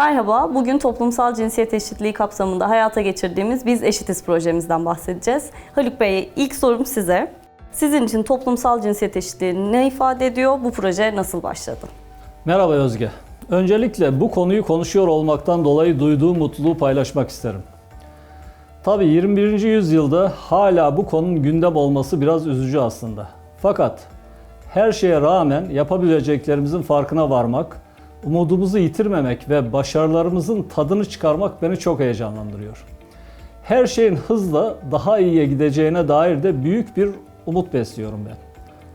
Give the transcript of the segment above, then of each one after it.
Merhaba, bugün toplumsal cinsiyet eşitliği kapsamında hayata geçirdiğimiz Biz Eşitiz projemizden bahsedeceğiz. Haluk Bey, ilk sorum size. Sizin için toplumsal cinsiyet eşitliği ne ifade ediyor? Bu proje nasıl başladı? Merhaba Özge. Öncelikle bu konuyu konuşuyor olmaktan dolayı duyduğum mutluluğu paylaşmak isterim. Tabii 21. yüzyılda hala bu konunun gündem olması biraz üzücü aslında. Fakat her şeye rağmen yapabileceklerimizin farkına varmak, umudumuzu yitirmemek ve başarılarımızın tadını çıkarmak beni çok heyecanlandırıyor. Her şeyin hızla daha iyiye gideceğine dair de büyük bir umut besliyorum ben.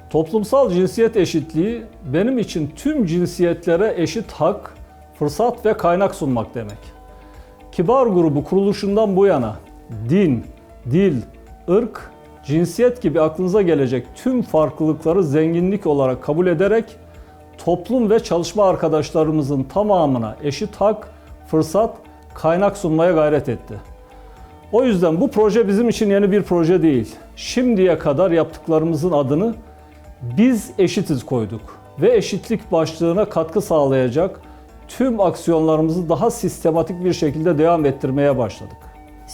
Toplumsal cinsiyet eşitliği benim için tüm cinsiyetlere eşit hak, fırsat ve kaynak sunmak demek. Kibar grubu kuruluşundan bu yana din, dil, ırk, cinsiyet gibi aklınıza gelecek tüm farklılıkları zenginlik olarak kabul ederek toplum ve çalışma arkadaşlarımızın tamamına eşit hak, fırsat, kaynak sunmaya gayret etti. O yüzden bu proje bizim için yeni bir proje değil. Şimdiye kadar yaptıklarımızın adını biz eşitiz koyduk ve eşitlik başlığına katkı sağlayacak tüm aksiyonlarımızı daha sistematik bir şekilde devam ettirmeye başladık.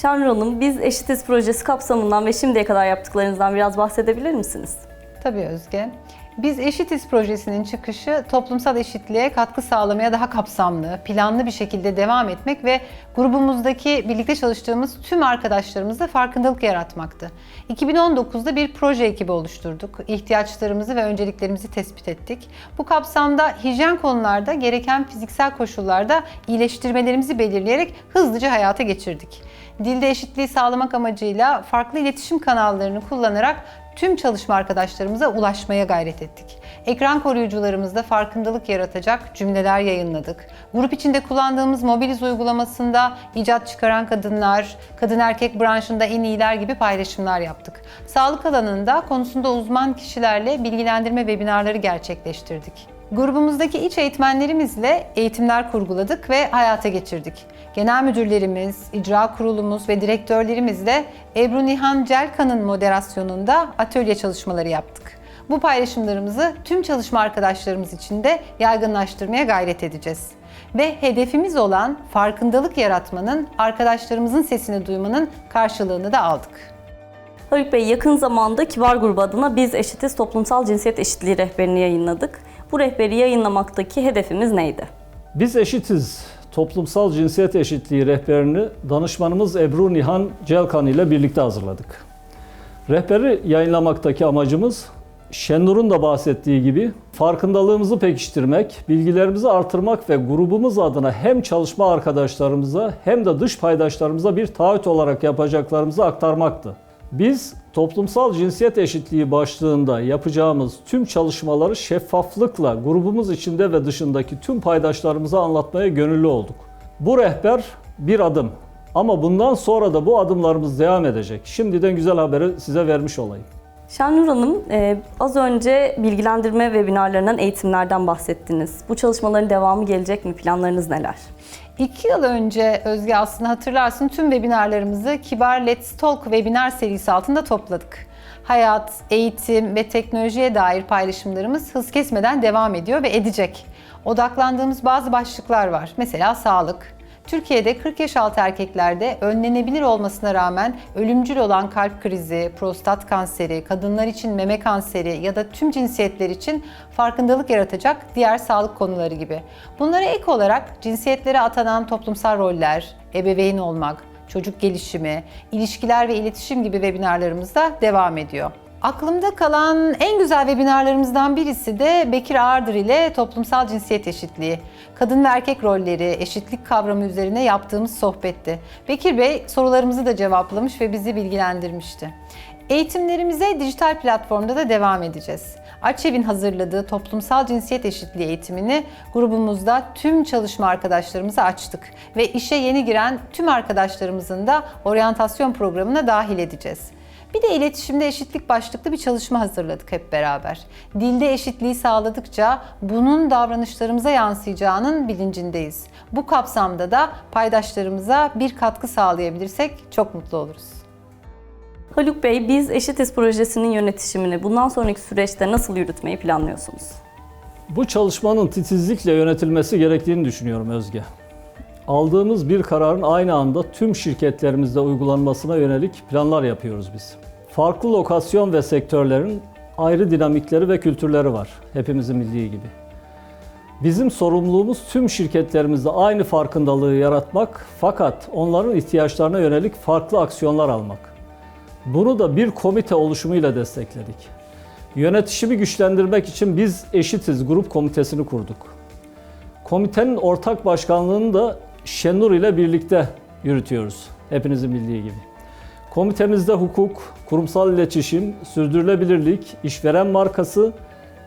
Şanur Hanım, Biz Eşitiz projesi kapsamından ve şimdiye kadar yaptıklarınızdan biraz bahsedebilir misiniz? Tabii Özge. Biz Eşitiz projesinin çıkışı toplumsal eşitliğe katkı sağlamaya daha kapsamlı, planlı bir şekilde devam etmek ve grubumuzdaki birlikte çalıştığımız tüm arkadaşlarımızla farkındalık yaratmaktı. 2019'da bir proje ekibi oluşturduk. İhtiyaçlarımızı ve önceliklerimizi tespit ettik. Bu kapsamda hijyen konularda gereken fiziksel koşullarda iyileştirmelerimizi belirleyerek hızlıca hayata geçirdik. Dilde eşitliği sağlamak amacıyla farklı iletişim kanallarını kullanarak tüm çalışma arkadaşlarımıza ulaşmaya gayret ettik. Ekran koruyucularımızda farkındalık yaratacak cümleler yayınladık. Grup içinde kullandığımız Mobiliz uygulamasında icat çıkaran kadınlar, kadın erkek branşında en iyiler gibi paylaşımlar yaptık. Sağlık alanında konusunda uzman kişilerle bilgilendirme webinarları gerçekleştirdik. Grubumuzdaki iç eğitmenlerimizle eğitimler kurguladık ve hayata geçirdik. Genel müdürlerimiz, icra kurulumuz ve direktörlerimizle Ebru Nihan Celkan'ın moderasyonunda atölye çalışmaları yaptık. Bu paylaşımlarımızı tüm çalışma arkadaşlarımız için de yaygınlaştırmaya gayret edeceğiz. Ve hedefimiz olan farkındalık yaratmanın, arkadaşlarımızın sesini duymanın karşılığını da aldık. Haluk Bey, yakın zamanda Kibar Grubu adına Biz Eşitiz Toplumsal Cinsiyet Eşitliği rehberini yayınladık. Bu rehberi yayınlamaktaki hedefimiz neydi? Biz eşitiz. Toplumsal cinsiyet eşitliği rehberini danışmanımız Ebru Nihan Celkan ile birlikte hazırladık. Rehberi yayınlamaktaki amacımız Şenur'un da bahsettiği gibi farkındalığımızı pekiştirmek, bilgilerimizi artırmak ve grubumuz adına hem çalışma arkadaşlarımıza hem de dış paydaşlarımıza bir taahhüt olarak yapacaklarımızı aktarmaktı. Biz toplumsal cinsiyet eşitliği başlığında yapacağımız tüm çalışmaları şeffaflıkla grubumuz içinde ve dışındaki tüm paydaşlarımıza anlatmaya gönüllü olduk. Bu rehber bir adım ama bundan sonra da bu adımlarımız devam edecek. Şimdiden güzel haberi size vermiş olayım. Şenur Hanım, e, az önce bilgilendirme webinarlarından, eğitimlerden bahsettiniz. Bu çalışmaların devamı gelecek mi? Planlarınız neler? İki yıl önce Özge aslında hatırlarsın tüm webinarlarımızı Kibar Let's Talk webinar serisi altında topladık. Hayat, eğitim ve teknolojiye dair paylaşımlarımız hız kesmeden devam ediyor ve edecek. Odaklandığımız bazı başlıklar var. Mesela sağlık. Türkiye'de 40 yaş altı erkeklerde önlenebilir olmasına rağmen ölümcül olan kalp krizi, prostat kanseri, kadınlar için meme kanseri ya da tüm cinsiyetler için farkındalık yaratacak diğer sağlık konuları gibi. Bunlara ek olarak cinsiyetlere atanan toplumsal roller, ebeveyn olmak, çocuk gelişimi, ilişkiler ve iletişim gibi webinarlarımız da devam ediyor. Aklımda kalan en güzel webinarlarımızdan birisi de Bekir Ağırdır ile toplumsal cinsiyet eşitliği. Kadın ve erkek rolleri, eşitlik kavramı üzerine yaptığımız sohbetti. Bekir Bey sorularımızı da cevaplamış ve bizi bilgilendirmişti. Eğitimlerimize dijital platformda da devam edeceğiz. Açev'in hazırladığı toplumsal cinsiyet eşitliği eğitimini grubumuzda tüm çalışma arkadaşlarımıza açtık ve işe yeni giren tüm arkadaşlarımızın da oryantasyon programına dahil edeceğiz. Bir de iletişimde eşitlik başlıklı bir çalışma hazırladık hep beraber. Dilde eşitliği sağladıkça bunun davranışlarımıza yansıyacağının bilincindeyiz. Bu kapsamda da paydaşlarımıza bir katkı sağlayabilirsek çok mutlu oluruz. Haluk Bey, Biz Eşitiz projesinin yönetişimini bundan sonraki süreçte nasıl yürütmeyi planlıyorsunuz? Bu çalışmanın titizlikle yönetilmesi gerektiğini düşünüyorum Özge. Aldığımız bir kararın aynı anda tüm şirketlerimizde uygulanmasına yönelik planlar yapıyoruz biz. Farklı lokasyon ve sektörlerin ayrı dinamikleri ve kültürleri var hepimizin bildiği gibi. Bizim sorumluluğumuz tüm şirketlerimizde aynı farkındalığı yaratmak fakat onların ihtiyaçlarına yönelik farklı aksiyonlar almak. Bunu da bir komite oluşumuyla destekledik. Yönetişimi güçlendirmek için biz Eşitiz Grup Komitesini kurduk. Komitenin ortak başkanlığını da Şenur ile birlikte yürütüyoruz. Hepinizin bildiği gibi. Komitemizde hukuk, kurumsal iletişim, sürdürülebilirlik, işveren markası,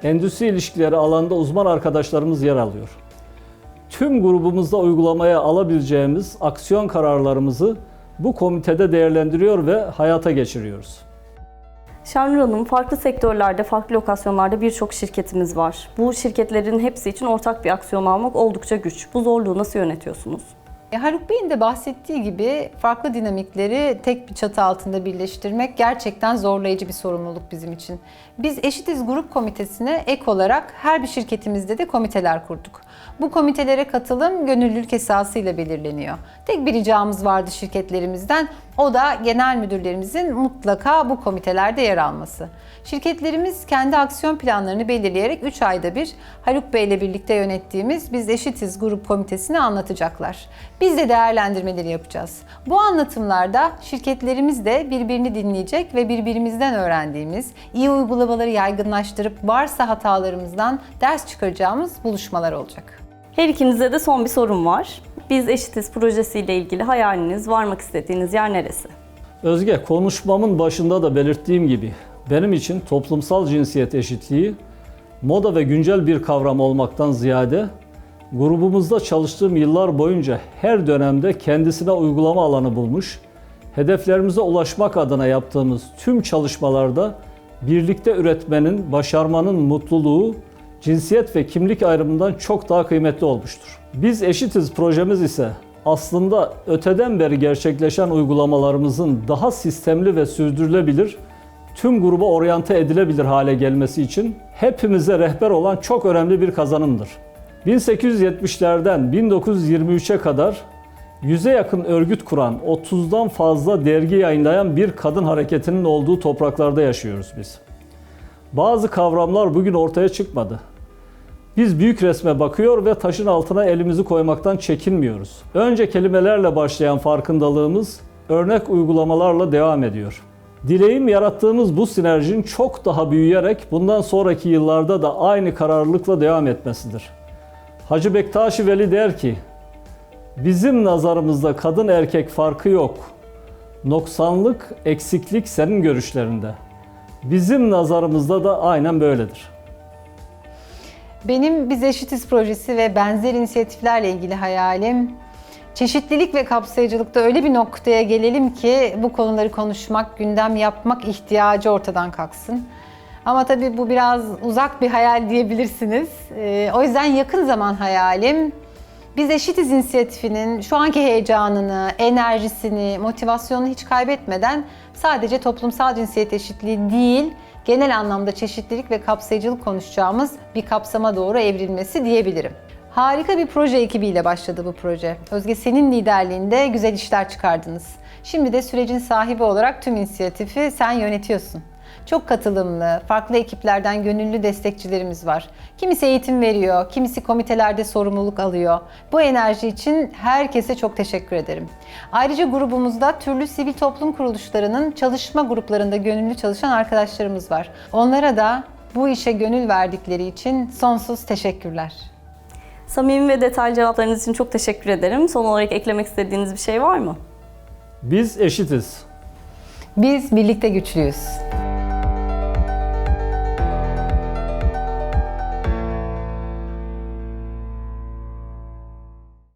endüstri ilişkileri alanında uzman arkadaşlarımız yer alıyor. Tüm grubumuzda uygulamaya alabileceğimiz aksiyon kararlarımızı bu komitede değerlendiriyor ve hayata geçiriyoruz. Şenur Hanım, farklı sektörlerde, farklı lokasyonlarda birçok şirketimiz var. Bu şirketlerin hepsi için ortak bir aksiyon almak oldukça güç. Bu zorluğu nasıl yönetiyorsunuz? E, Haluk Bey'in de bahsettiği gibi farklı dinamikleri tek bir çatı altında birleştirmek gerçekten zorlayıcı bir sorumluluk bizim için. Biz Eşitiz Grup Komitesi'ne ek olarak her bir şirketimizde de komiteler kurduk. Bu komitelere katılım gönüllülük esasıyla belirleniyor. Tek bir ricamız vardı şirketlerimizden. O da genel müdürlerimizin mutlaka bu komitelerde yer alması. Şirketlerimiz kendi aksiyon planlarını belirleyerek 3 ayda bir Haluk Bey ile birlikte yönettiğimiz Biz Eşitiz Grup Komitesi'ne anlatacaklar. Biz de değerlendirmeleri yapacağız. Bu anlatımlarda şirketlerimiz de birbirini dinleyecek ve birbirimizden öğrendiğimiz, iyi uygulamaları yaygınlaştırıp varsa hatalarımızdan ders çıkaracağımız buluşmalar olacak. Her ikinize de son bir sorum var. Biz Eşitiz projesiyle ilgili hayaliniz, varmak istediğiniz yer neresi? Özge, konuşmamın başında da belirttiğim gibi benim için toplumsal cinsiyet eşitliği moda ve güncel bir kavram olmaktan ziyade grubumuzda çalıştığım yıllar boyunca her dönemde kendisine uygulama alanı bulmuş, hedeflerimize ulaşmak adına yaptığımız tüm çalışmalarda birlikte üretmenin, başarmanın mutluluğu cinsiyet ve kimlik ayrımından çok daha kıymetli olmuştur. Biz Eşitiz projemiz ise aslında öteden beri gerçekleşen uygulamalarımızın daha sistemli ve sürdürülebilir, tüm gruba oryante edilebilir hale gelmesi için hepimize rehber olan çok önemli bir kazanımdır. 1870'lerden 1923'e kadar yüze yakın örgüt kuran, 30'dan fazla dergi yayınlayan bir kadın hareketinin olduğu topraklarda yaşıyoruz biz. Bazı kavramlar bugün ortaya çıkmadı. Biz büyük resme bakıyor ve taşın altına elimizi koymaktan çekinmiyoruz. Önce kelimelerle başlayan farkındalığımız örnek uygulamalarla devam ediyor. Dileğim yarattığımız bu sinerjinin çok daha büyüyerek bundan sonraki yıllarda da aynı kararlılıkla devam etmesidir. Hacı Bektaşi Veli der ki, bizim nazarımızda kadın erkek farkı yok. Noksanlık, eksiklik senin görüşlerinde. Bizim nazarımızda da aynen böyledir. Benim Biz Eşitiz projesi ve benzer inisiyatiflerle ilgili hayalim çeşitlilik ve kapsayıcılıkta öyle bir noktaya gelelim ki bu konuları konuşmak, gündem yapmak ihtiyacı ortadan kalksın. Ama tabii bu biraz uzak bir hayal diyebilirsiniz. Ee, o yüzden yakın zaman hayalim biz Eşitiz inisiyatifinin şu anki heyecanını, enerjisini, motivasyonunu hiç kaybetmeden sadece toplumsal cinsiyet eşitliği değil, genel anlamda çeşitlilik ve kapsayıcılık konuşacağımız bir kapsama doğru evrilmesi diyebilirim. Harika bir proje ekibiyle başladı bu proje. Özge senin liderliğinde güzel işler çıkardınız. Şimdi de sürecin sahibi olarak tüm inisiyatifi sen yönetiyorsun. Çok katılımlı, farklı ekiplerden gönüllü destekçilerimiz var. Kimisi eğitim veriyor, kimisi komitelerde sorumluluk alıyor. Bu enerji için herkese çok teşekkür ederim. Ayrıca grubumuzda türlü sivil toplum kuruluşlarının çalışma gruplarında gönüllü çalışan arkadaşlarımız var. Onlara da bu işe gönül verdikleri için sonsuz teşekkürler. Samimi ve detaylı cevaplarınız için çok teşekkür ederim. Son olarak eklemek istediğiniz bir şey var mı? Biz eşitiz. Biz birlikte güçlüyüz.